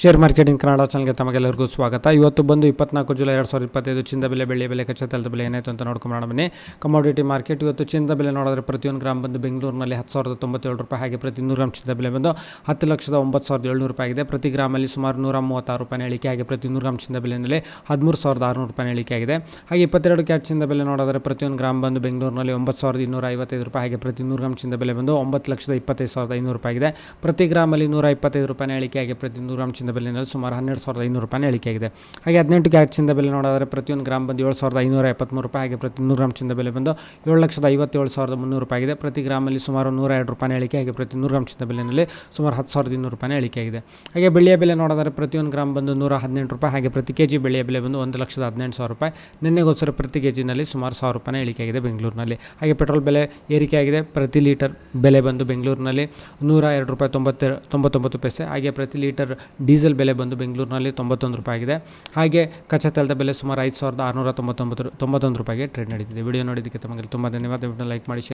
Share marketing Kannada ಚಾನಲ್ಗೆ ತಮಗೆಲ್ಲರಿಗೂ ಸ್ವಾಗತ. ಇವತ್ತು ಬಂದು ಇಪ್ಪತ್ನಾಲ್ಕು ಜುಲೈ ಎರಡು ಸಾವಿರದ ಇಪ್ಪತ್ತೈದು ಚಿಂದ ಬೆಲೆ ಬೆಳ್ಳಿ ಬೆಲೆ, ಕಚ್ಚಾ ಬೆಲೆ ಏನಾಯಿತು ಅಂತ ನೋಡ್ಕೊಂಡು ಬನ್ನಿ. ಕಮೋಡಿಟಿ ಮಾರ್ಕೆಟ್ ಇವತ್ತು ಚಿಂದ ಬೆಲೆ ನೋಡಿದ್ರೆ ಪ್ರತಿಯೊಂದು ಗ್ರಾಮ್ ಬಂದು ಬೆಂಗಳೂರಿನಲ್ಲಿ ಹತ್ತು ಸಾವಿರದ ತೊಂಬತ್ತೇಳು ರೂಪಾಯಿ ಹಾಗೆ ಪ್ರತಿ ನೂರು ಗ್ರಾಮ್ ಚಿಂದ ಬೆಲೆ ಬಂದು ಹತ್ತು ಲಕ್ಷದ ಒಂಬತ್ತು ಸಾವಿರದ ಏಳ್ನೂರು ರೂಪಾಯಿ ಆಗಿದೆ. ಪ್ರತಿ ಗ್ರಾಮಲ್ಲಿ ಸುಮಾರು ನೂರ ಮೂವತ್ತಾರು ರೂಪಾಯಿ ಇಳಿಕೆ ಆಗಿ ಪ್ರತಿ ನೂರು ಗ್ರಾಮ್ ಚಿಂದ ಬೆಲೆಯಲ್ಲಿ ಹದಿಮೂರು ಸಾವಿರದ ಆರುನೂರು ರೂಪಾಯಿ ಇಳಿಕೆ ಆಗಿದೆ. ಹಾಗೆ ಇಪ್ಪತ್ತೆರಡು ಕ್ಯಾಟ್ ಚಿಂದ ಬೆಲೆ ನೋಡಿದ್ರೆ ಪ್ರತಿಯೊಂದು ಗ್ರಾಮ್ ಬಂದು ಬೆಂಗಳೂರಿನಲ್ಲಿ ಒಂಬತ್ತು ಸಾವಿರದ ಇನ್ನೂರ ಐವತ್ತೈದು ರೂಪಾಯಿ ಹಾಗೆ ಪ್ರತಿ ನೂರು ಗ್ರಾಮ್ ಚಿಂದ ಬೆಲೆ ಬಂದು ಒಂಬತ್ತು ಲಕ್ಷದ ಇಪ್ಪತ್ತೈದು ಸಾವಿರದ ಐನೂರು ರೂಪಾಯಿ ಆಗಿದೆ. ಪ್ರತಿ ಗ್ರಾಮಲ್ಲಿ ನೂರ ಇಪ್ಪತ್ತೈದು ರೂಪಾಯಿ ಇಳಿಕೆ ಆಗಿ ಪ್ರತಿ ನೂರು ಗ್ರಾಮ್ ಚಿಂದ ಬೆಲೆಯಲ್ಲಿ ಸುಮಾರು ಹನ್ನೆರಡು ಸಾವಿರದ ಐನೂರು ರೂಪಾಯಿ ಇಳಿಕೆ ಆಗಿದೆ. ಹಾಗೆ ಹದಿನೆಂಟು ಕ್ಯಾರೆಟ್ಸಿಂದ ಬೆಲೆ ನೋಡಿದ್ರೆ ಪ್ರತಿಯೊಂದು ಗ್ರಾಮ್ ಬಂದು ಏಳು ಸಾವಿರದ ಐನೂರ ಎಪ್ಪತ್ತ್ಮೂರು ರೂಪಾಯಿ, ಹಾಗೆ ಪ್ರತಿ ನೂರು ಗ್ರಾಮ್ ಚಿಂದ ಬೆಲೆ ಬಂದು ಏಳು ಲಕ್ಷದ ಐವತ್ತೇಳು ಸಾವಿರದ ಮುನ್ನೂರು ರೂಪಾಯಿ ಆಗಿದೆ. ಪ್ರತಿ ಗ್ರಾಮಲ್ಲಿ ಸುಮಾರು ನೂರ ಎರಡು ರೂಪಾಯಿ ಇಳಿಕೆ ಹಾಗೆ ಪ್ರತಿ ನೂರು ಗ್ರಾಮ್ ಚಿಂದ ಬೆಲೆಯಲ್ಲಿ ಸುಮಾರು ಹತ್ತು ಸಾವಿರದ ಇನ್ನೂರು ರೂಪಾಯಿ ಇಳಿಕೆ ಆಗಿದೆ. ಹಾಗೆ ಬೆಳೆಯ ಬೆಲೆ ನೋಡಿದ್ರೆ ಪ್ರತಿಯೊಂದು ಗ್ರಾಮ್ ಬಂದು ನೂರ ಹದಿನೆಂಟು ರೂಪಾಯಿ, ಹಾಗೆ ಪ್ರತಿ ಕೆ ಜಿ ಬೆಳ್ಳಿಯ ಬೆಲೆ ಬಂದು ಒಂದು ಲಕ್ಷದ ಹದಿನೆಂಟು ಸಾವಿರ ರೂಪಾಯಿ. ನಿನ್ನೆಗೋಸ್ಕರ ಪ್ರತಿ ಕೆ ಜಿನಲ್ಲಿ ಸುಮಾರು ಸಾವಿರ ರೂಪಾಯಿ ಇಳಿಕೆ ಆಗಿದೆ ಬೆಂಗಳೂರಿನಲ್ಲಿ. ಹಾಗೆ ಪೆಟ್ರೋಲ್ ಬೆಲೆ ಏರಿಕೆಯಾಗಿದೆ ಪ್ರತಿ ಲೀಟರ್ ಬೆಲೆ ಬಂದು ಬೆಂಗಳೂರಿನಲ್ಲಿ ನೂರ ಎರಡು ರೂಪಾಯಿ ತೊಂಬತ್ತೆರಡು ತೊಂಬತ್ತೊಂಬತ್ತು ಪೈಸೆ, ಹಾಗೆ ಪ್ರತಿ ಲೀಟರ್ ಡೀಸೆಲ್ ಬೆಲೆ ಬಂದು ಬೆಂಗಳೂರಿನಲ್ಲಿ ತೊಂಬತ್ತೊಂದು ರೂಪಾಯಿ ಆಗಿದೆ. ಹಾಗೆ ಕಚ್ಚಾ ತೈಲದ ಬೆಲೆ ಸುಮಾರು ಐದು ಸಾವಿರದ ಆರುನೂರ ತೊಂಬತ್ತೊಂಬತ್ತು ತೊಂಬತ್ತೊಂದು ರೂಪಾಯಿಗೆ ಟ್ರೇಡ್ ನಡೀತಿದೆ. ವಿಡಿಯೋ ನೋಡಿದ್ದಕ್ಕೆ ತಮಗೆ ತುಂಬ ಧನ್ಯವಾದ. ಲೈಕ್ ಮಾಡಿ, share